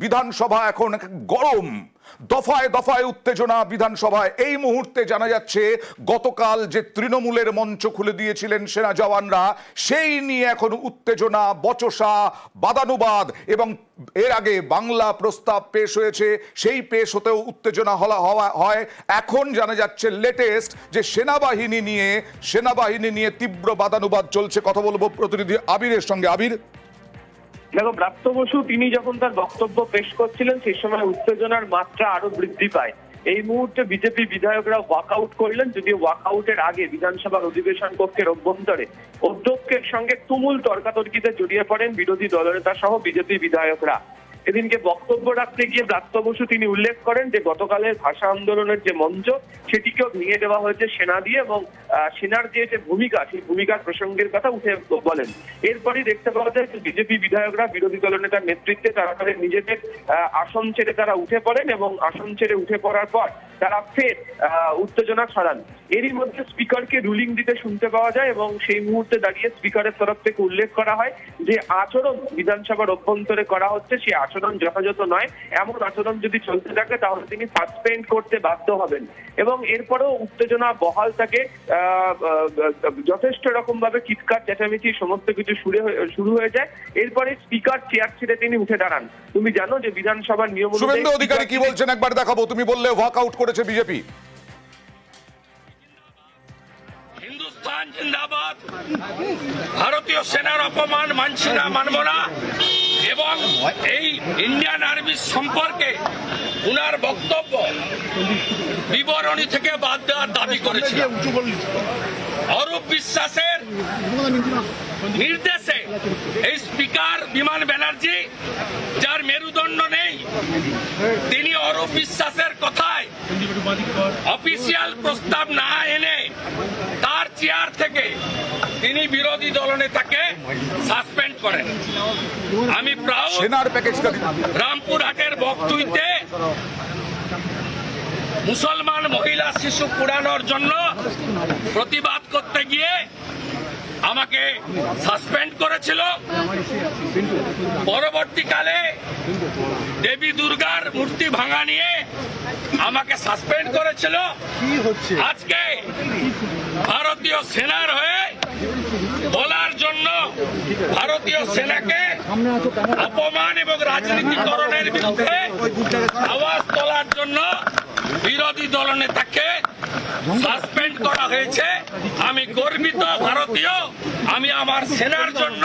বিধানসভা এখন গরম। দফায় দফায় উত্তেজনা বিধানসভায়। এই মুহূর্তে জানা যাচ্ছে, গতকাল যে তৃণমূলের মঞ্চ খুলে দিয়েছিলেন সেনা জওয়ানরা, সেই নিয়ে এখন উত্তেজনা, বচসা, বাদানুবাদ এবং এর আগে বাংলা প্রস্তাব পেশ হয়েছে, সেই পেশ হতেও উত্তেজনা হলা হওয়া হয়। এখন জানা যাচ্ছে লেটেস্ট যে সেনাবাহিনী নিয়ে সেনাবাহিনী নিয়ে তীব্র বাদানুবাদ চলছে। কথা বলব প্রতিনিধি আবিরের সঙ্গে। আবির? দেখো প্রাপ্ত বসু তিনি যখন তার বক্তব্য পেশ করছিলেন, সেই সময় উত্তেজনার মাত্রা আরও বৃদ্ধি পায়। এই মুহূর্তে বিজেপি বিধায়করা ওয়াকআউট করলেন, যদিও ওয়াকআউটের আগে বিধানসভার অধিবেশন কক্ষের অভ্যন্তরে অধ্যক্ষের সঙ্গে তুমুল তর্কাতর্কিতে জড়িয়ে পড়েন বিরোধী দলনেতা সহ বিজেপি বিধায়করা। এদিনকে বক্তব্য রাখতে গিয়ে ব্রাত্য বসু তিনি উল্লেখ করেন যে, গতকালের ভাষা আন্দোলনের যে মঞ্চ, সেটিকেও ভেঙে দেওয়া হয়েছে সেনা দিয়ে এবং সেনার যে যে ভূমিকা, সেই ভূমিকার প্রসঙ্গের কথা উঠে বলেন। এরপরই দেখতে পাওয়া যায় বিজেপি বিধায়করা, বিরোধী দলনেতার নেতৃত্বে তারা তাদের নিজেদের আসন ছেড়ে তারা উঠে পড়েন এবং আসন ছেড়ে উঠে পড়ার পর তারা ফের উত্তেজনা ছড়ান। এরই মধ্যে স্পিকারকে রুলিং দিতে শুনতে পাওয়া যায় এবং সেই মুহূর্তে দাঁড়িয়ে স্পিকারের তরফ থেকে উল্লেখ করা হয় যে আচরণ বিধানসভার অভ্যন্তরে করা হচ্ছে সেই আচরণ যথাযথ নয়। এমন আচরণ যদি চলতে থাকে, তাহলে তিনি সাসপেন্ড করতে বাধ্য হবেন। এবং এরপরেও উত্তেজনা বহাল থাকে যথেষ্ট রকম ভাবে চিৎকার চেঁচামেচি, সমস্ত কিছু শুরু হয়ে- শুরু হয়ে যায়। এরপরে স্পিকার চেয়ার ছেড়ে তিনি উঠে দাঁড়ান। তুমি জানো যে বিধানসভার নিয়ম শুভেন্দু অধিকারী কি বলছেন? একবার দেখাবো। তুমি বললে ওয়াকআউট করেছে বিজেপি। জিন্দাবাদ। ভারতীয় সেনার অপমান মানছি না, মানব না। এবং এই ইন্ডিয়ান আর্মি সম্পর্কে উনার বক্তব্য বিবরণী থেকে বাদ দেওয়ার দাবি করেছে অরূপ বিশ্বাসের নির্দেশে এই স্পিকার বিমান ব্যানার্জি মেরুদণ্ড নেই। তিনি অরূপ বিশ্বাসের কথায় অফিসিয়াল প্রস্তাব না এনে তার চেয়ার থেকে তিনি বিরোধী দলনেতাকে সাসপেন্ড করেন। আমি প্রাউড রামপুরহাটের বকতুইতে মুসলমান মহিলা শিশু পুরানোর জন্য প্রতিবাদ করতে গিয়ে আমাকে সাসপেন্ড করেছিল। পরবর্তীকালে দেবী দুর্গার মূর্তি ভাঙা নিয়ে আমাকে সাসপেন্ড করেছিল। আজকে ভারতীয় সেনার হয়ে বলার জন্য ভারতীয় সেনাকে অপমান এবং রাজনীতিকরণের বিরুদ্ধে আওয়াজ তোলার জন্য বিরোধী দলনেতাকে সাসপেন্ড করা হয়েছে। আমি গর্বিত ভারতীয়। আমি আমার সেনার জন্য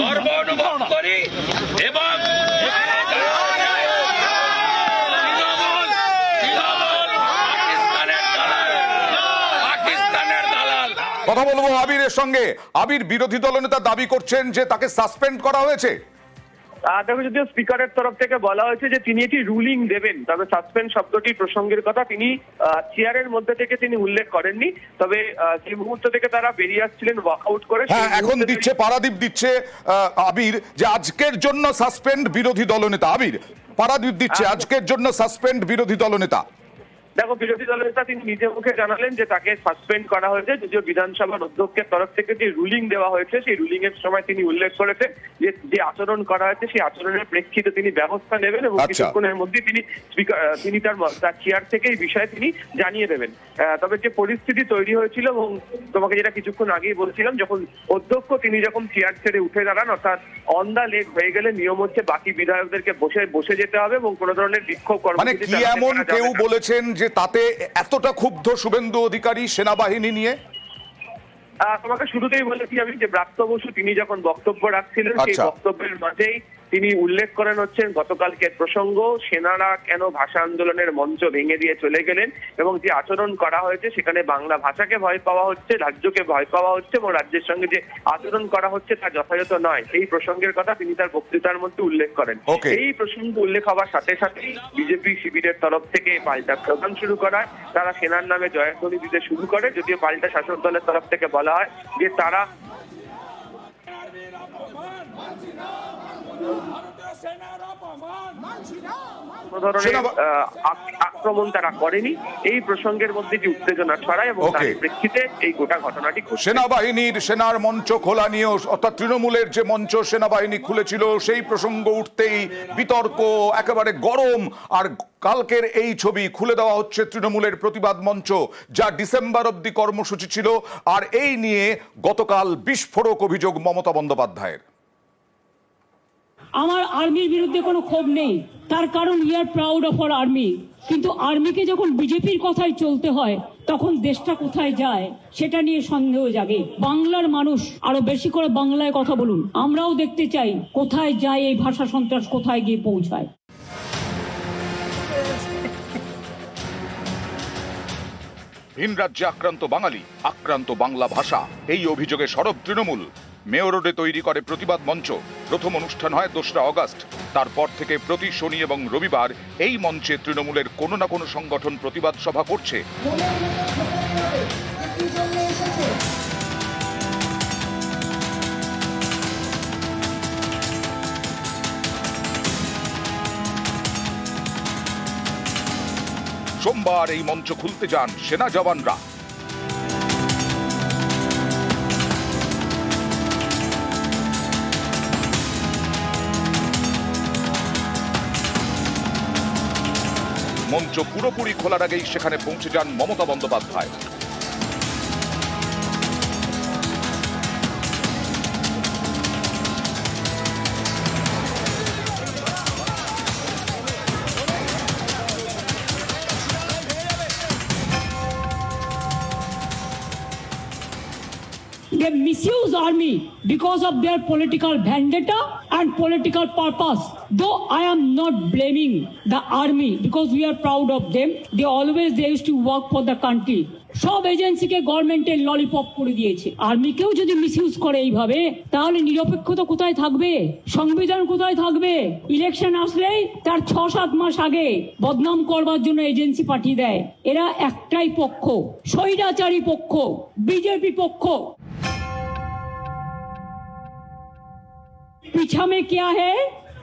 গর্ব অনুভব করি এবং কথা বলব আবিরের সঙ্গে। আবির বিরোধী দলনেতা দাবি করছেন যে তাকে সাসপেন্ড করা হয়েছে। দেখো যদিও স্পিকারের তরফ থেকে বলা হয়েছে যে তিনি এটি রুলিং দেবেন তবে সাসপেন্ড শব্দটি প্রসঙ্গের কথা তিনি চেয়ারের মধ্যে থেকে তিনি উল্লেখ করেননি। তবে সেই যে মুহূর্ত থেকে তারা বেরিয়ে আসছিলেন ওয়াকআউট করে হ্যাঁ এখন দিচ্ছে পারাদীপ দিচ্ছে আবির যে আজকের জন্য সাসপেন্ড বিরোধী দলনেতা। আবির পারাদীপ দিচ্ছে আজকের জন্য সাসপেন্ড বিরোধী দলনেতা। দেখো বিরোধী দলনেতা তিনি নিজে মুখে জানালেন যে তাকে সাসপেন্ড করা হয়েছে। যদিও বিধানসভার অধ্যক্ষের তরফ থেকে যে রুলিং দেওয়া হয়েছে সেই রুলিং এর সময় তিনি উল্লেখ করেছেন যে যে আচরণ করা হয়েছে সেই আচরণের প্রেক্ষিতে তিনি ব্যবস্থা নেবেন এবং আচ্ছা। কিছুক্ষণের মধ্যে তিনি তিনি তার তার চেয়ার থেকে এই বিষয়ে তিনি জানিয়ে দেবেন। তবে যে পরিস্থিতি তৈরি হয়েছিল এবং তোমাকে যেটা কিছুক্ষণ আগেই বলছিলাম যখন অধ্যক্ষ তিনি যখন চেয়ার ছেড়ে উঠে দাঁড়ান অর্থাৎ অন দা লেগ হয়ে গেলে নিয়ম হচ্ছে বাকি বিধায়কদেরকে বসে বসে যেতে হবে এবং কোনো ধরনের বিক্ষোভ মানে কর্মসূচি এমন কেউ বলেছেন যে তাতে এতটা ক্ষুব্ধ শুভেন্দু অধিকারী সেনাবাহিনী নিয়ে আহ, তোমাকে শুরুতেই বলেছি আমি যে ব্রাত্য বসু তিনি যখন বক্তব্য রাখছিলেন সেই আচ্ছা। বক্তব্যের মাঝেই তিনি উল্লেখ করেন হচ্ছেন গতকালকের প্রসঙ্গ সেনারা কেন ভাষা আন্দোলনের মঞ্চ ভেঙে দিয়ে চলে গেলেন এবং যে আচরণ করা হয়েছে সেখানে বাংলা ভাষাকে ভয় পাওয়া হচ্ছে রাজ্যকে ভয় পাওয়া হচ্ছে এবং রাজ্যের সঙ্গে যে আচরণ করা হচ্ছে তা যথাযথ নয়। এই প্রসঙ্গের কথা তিনি তার বক্তৃতার মধ্যে উল্লেখ করেন. এই প্রসঙ্গ উল্লেখ হওয়ার সাথে সাথেই বিজেপি শিবিরের তরফ থেকে পাল্টা প্রদান শুরু করা তারা সেনার নামে জয়ধ্বনি দিতে শুরু করে যদিও পাল্টা শাসক দলের তরফ থেকে বলা হয় যে তারা কোনো ধরনের আক্রমণ তারা করেনি। এই প্রসঙ্গের মধ্যে যে উত্তেজনা ছড়ায় এবং তার প্রেক্ষিতে এই গোটা ঘটনাটি সেনাবাহিনীর সেনার মঞ্চ খোলা নিয়ে অর্থাৎ তৃণমূলের যে মঞ্চ সেনাবাহিনী খুলেছিল সেই প্রসঙ্গ উঠতেই বিতর্ক একেবারে গরম। আর কালকের এই ছবি খুলে দেওয়া হচ্ছে তৃণমূলের প্রতিবাদ মঞ্চ যা ডিসেম্বর অব্দি কর্মসূচি ছিল। আর এই নিয়ে গতকাল বিস্ফোরক অভিযোগ মমতা বন্দ্যোপাধ্যায়ের। আমার আর্মির বিরুদ্ধে কোনো ক্ষোভ নেই। তার কারণ we are proud of our army কিন্তু আর্মিকে যখন বিজেপির কথায় চলতে হয়, তখন দেশটা কোথায় যায়, সেটা নিয়ে সন্দেহ জাগে। বাংলার মানুষ, আরও বেশি করে বাংলায় কথা বলুন। আমরাও দেখতে চাই, কোথায় যায় এই ভাষা সন্ত্রাস, কোথায় গিয়ে পৌঁছায়। ভিন রাজ্যে আক্রান্ত বাঙালি, আক্রান্ত বাংলা ভাষা, এই অভিযোগে সরব তৃণমূল। মেয়র রোডে তৈরি করে প্রতিবাদ মঞ্চ। প্রথম অনুষ্ঠান হয় দোসরা অগস্ট। তারপর থেকে প্রতি শনি এবং রবিবার এই মঞ্চে তৃণমূলের কোনো না কোনো সংগঠন প্রতিবাদ সভা করছে। সোমবার এই মঞ্চ খুলতে যান সেনা জওয়ানরা। মঞ্চ পুরোপুরি খোলার আগেই সেখানে পৌঁছে যান Mamata Bandyopadhyay They misuse army because of their political vendetta and political purpose. Though I am not blaming the army because we are proud of them. They always, they used to work for the country. সব এজেন্সিকে গভর্নমেন্টের lollipop করে দিয়েছে আর্মিকেও যদি misuse করে এইভাবে, তাহলে নিরপেক্ষতা কোথায় থাকবে সংবিধান কোথায় থাকবে ইলেকশন আসলেই তার ছ সাত মাস আগে বদনাম করবার জন্য এজেন্সি পাঠিয়ে দেয় এরা একটাই পক্ষ, স্বৈরাচারী পক্ষ, বিজেপি পক্ষ पीछा में क्या है?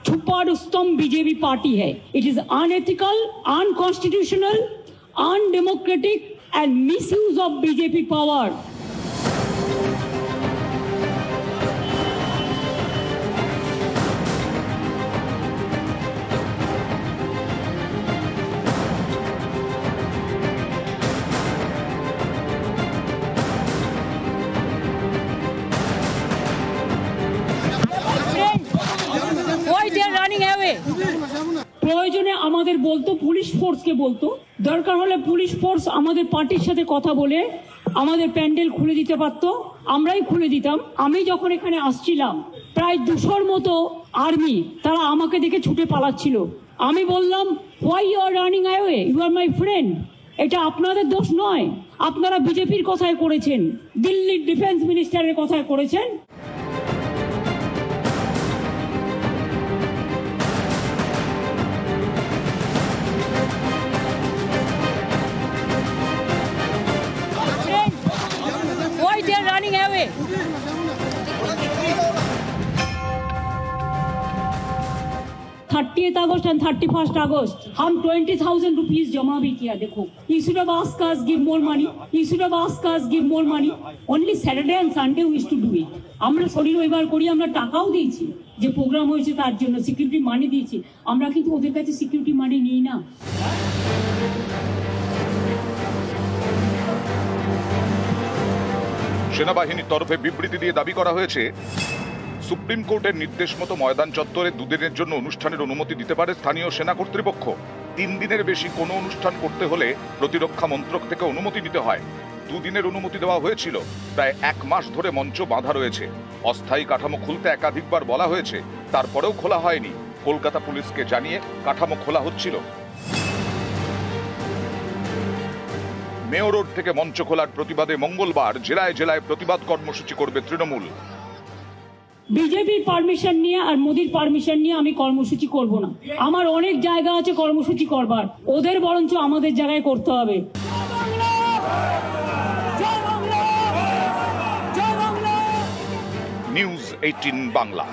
छुपा रुस्तम बीजेपी पार्टी है। It is unethical unconstitutional undemocratic and misuse of BJP power police police ফোর্সকে বলতো। দরকার হলে পুলিশ ফোর্স আমাদের পার্টির সাথে কথা বলে আমাদের প্যান্ডেল খুলে দিতে পারতো। আমরাই খুলে দিতাম। আমি যখন এখানে আসছিলাম, প্রায় দুশোর মতো আর্মি তারা আমাকে দেখে ছুটে পালাচ্ছিল। আমি বললাম why you are running away you are my friend এটা আপনাদের দোষ নয়। আপনারা বিজেপির কথায় করেছেন, দিল্লির ডিফেন্স মিনিস্টারের কথায় করেছেন। thirtieth August and thirty first August हम ट्वेंटी थाउजेंड रुपीज जमा भी किया देखो you should have asked us give more money you should have asked us give more money only saturday and sunday we used to do it আমরা শরীর রবিবার করি আমরা টাকাও দিয়েছি যে প্রোগ্রাম হয়েছে তার জন্য সিকিউরিটি মানি দিয়েছি আমরা কিন্তু ওদের কাছে সিকিউরিটি মানি নিই না সেনাবাহিনীর তরফে বিবৃতি দিয়ে দাবি করা হয়েছে সুপ্রিম কোর্টের নির্দেশ মতো ময়দান চত্বরে দুদিনের জন্য অনুষ্ঠানের অনুমতি দিতে পারে স্থানীয় সেনা কর্তৃপক্ষ। তিন দিনের বেশি কোনো অনুষ্ঠান করতে হলে প্রতিরক্ষা মন্ত্রক থেকে অনুমতি নিতে হয়। দুদিনের অনুমতি দেওয়া হয়েছিল। প্রায় এক মাস ধরে মঞ্চ বাঁধা রয়েছে। অস্থায়ী কাঠামো খুলতে একাধিকবার বলা হয়েছে। তারপরেও খোলা হয়নি। কলকাতা পুলিশকে জানিয়ে কাঠামো খোলা হচ্ছিল। মেয়র রোড থেকে মঞ্চ খোলার প্রতিবাদে মঙ্গলবার জেলায় জেলায় প্রতিবাদ কর্মসূচি করবে তৃণমূল। বিজেপির পারমিশন নিয়ে আর মোদির পারমিশন নিয়ে আমি কর্মসূচি করব না। আমার অনেক জায়গা আছে কর্মসূচি করবার। ওদের বরঞ্চ আমাদের জায়গায় করতে হবে। News eighteen Bangla.